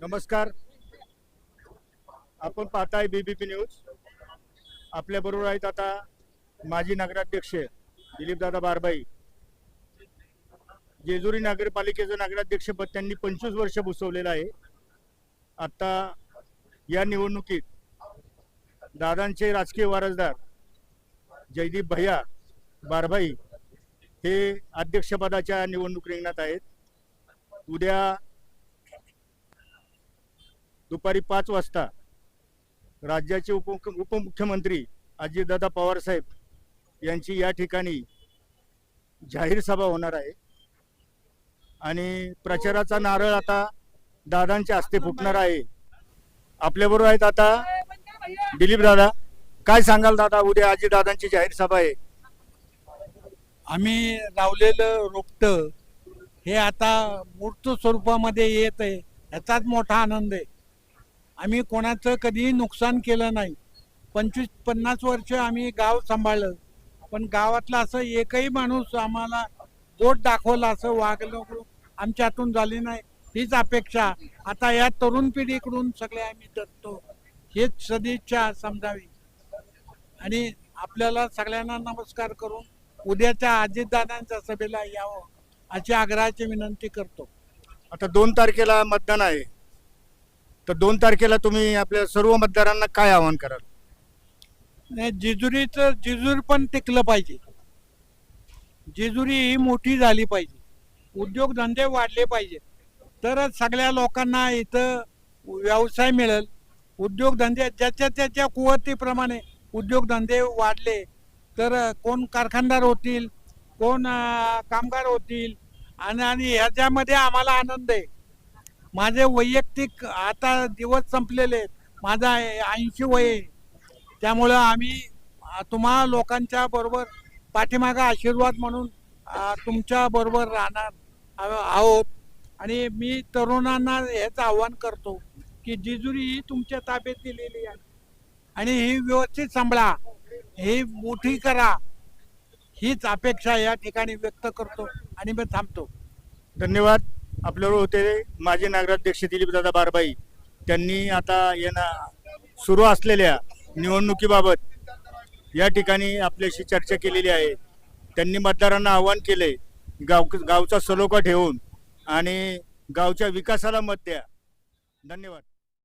नमस्कार. आपण पाहताय बीबीपी न्यूज आपल्या बरोबर आहेत आता माजी नगराध्यक्ष दिलीपदादा बारबाई. जेजुरी नगरपालिकेचं नगराध्यक्षपद त्यांनी पंचवीस वर्ष भुसवलेलं आहे. आता या निवडणुकीत दादांचे राजकीय वारसदार जयदीप भैया बारभाई हे अध्यक्षपदाच्या निवडणूक रिंगणात आहेत. उद्या दुपारी पाच वाजता राज्याचे उप उपमुख्यमंत्री अजितदादा पवारसाहेब यांची या ठिकाणी जाहीर सभा होणार आहे. आणि प्रचाराचा नारळ आता दादांच्या हस्ते फुटणार आहे. आपल्याबरोबर आहेत आता दिलीप दादा. काय सांगाल दादा उद्या आजी दादांची जाहीर सभा आहे. आम्ही लावलेलं रोपट हे आता मूर्त स्वरूपामध्ये येत आहे. याचाच मोठा आनंद आहे. आम्ही कोणाचं कधीही नुकसान केलं नाही. पंचवीस पन्नास वर्ष आम्ही गाव सांभाळलं. पण गावातला असं एकही माणूस आम्हाला बोट दाखवला असं वागलं आमच्या हातून झाली नाही. हीच अपेक्षा. आता या तरुण पिढीकडून सगळे आम्ही जगतो. हेच सदिच्छा समजावी. आणि आपल्याला सगळ्यांना नमस्कार करून उद्याच्या अजितदादांच्या सभेला यावं अशी आग्रहाची विनंती करतो. आता दोन तारखेला मतदान आहे. तर दोन तारखेला तुम्ही आपल्या सर्व मतदारांना काय आवाहन कराल? नाही जेजुरीचं जेजूर पण टिकलं पाहिजे. जेजुरी ही मोठी झाली पाहिजे. उद्योगधंदे वाढले पाहिजे. तरच सगळ्या लोकांना इथं व्यवसाय मिळेल. उद्योगधंदे ज्याच्या त्याच्या कुवतीप्रमाणे उद्योगधंदे वाढले तर कोण कारखानदार होतील कोण कामगार होतील आणि आणि ह्याच्यामध्ये आम्हाला आनंद आहे. माझे वैयक्तिक आता दिवस संपलेले आहेत. माझा ऐंशी वय त्यामुळं आम्ही तुम्हा लोकांच्या बरोबर पाठीमागा आशीर्वाद म्हणून तुमच्या बरोबर राहणार आहोत. आणि मी तरुणांना हेच आव्हान करतो की जिजुरी ही तुमच्या ताब्यात दिलेली आहे. आणि ही व्यवस्थित सांभाळा. ही मोठी करा. हीच अपेक्षा या ठिकाणी व्यक्त करतो आणि मी थांबतो. धन्यवाद. आपल्याबरोबर होते. माजी नगराध्यक्ष दिलीपदादा बारबाई त्यांनी आता येणं सुरू असलेल्या निवडणुकीबाबत या ठिकाणी आपल्याशी चर्चा केलेली आहे. त्यांनी मतदारांना आवाहन केले गाव गावचा सलोखा ठेवून आणि गावच्या विकासाला मत द्या. धन्यवाद.